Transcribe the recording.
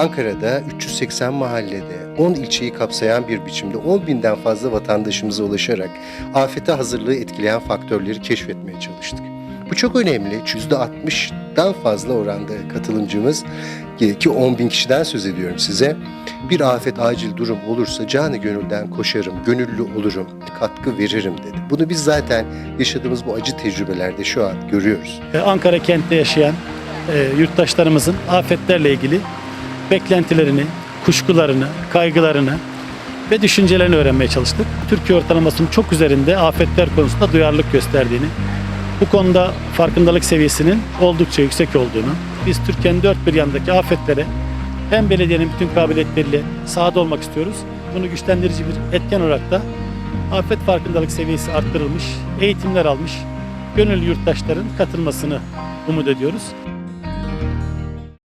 Ankara'da 380 mahallede 10 ilçeyi kapsayan bir biçimde 10 binden fazla vatandaşımıza ulaşarak afete hazırlığı etkileyen faktörleri keşfetmeye çalıştık. Bu çok önemli. %60'dan fazla oranda katılımcımız ki 10 bin kişiden söz ediyorum size. Bir afet acil durum olursa canı gönülden koşarım, gönüllü olurum, katkı veririm dedi. Bunu biz zaten yaşadığımız bu acı tecrübelerde şu an görüyoruz. Ankara kentte yaşayan e, yurttaşlarımızın afetlerle ilgili beklentilerini, kuşkularını, kaygılarını ve düşüncelerini öğrenmeye çalıştık. Türkiye ortalamasının çok üzerinde afetler konusunda duyarlılık gösterdiğini, bu konuda farkındalık seviyesinin oldukça yüksek olduğunu, biz Türkiye'nin dört bir yanındaki afetlere hem belediyenin bütün kabiliyetleriyle sahada olmak istiyoruz. Bunu güçlendirici bir etken olarak da afet farkındalık seviyesi arttırılmış, eğitimler almış, gönüllü yurttaşların katılmasını umut ediyoruz.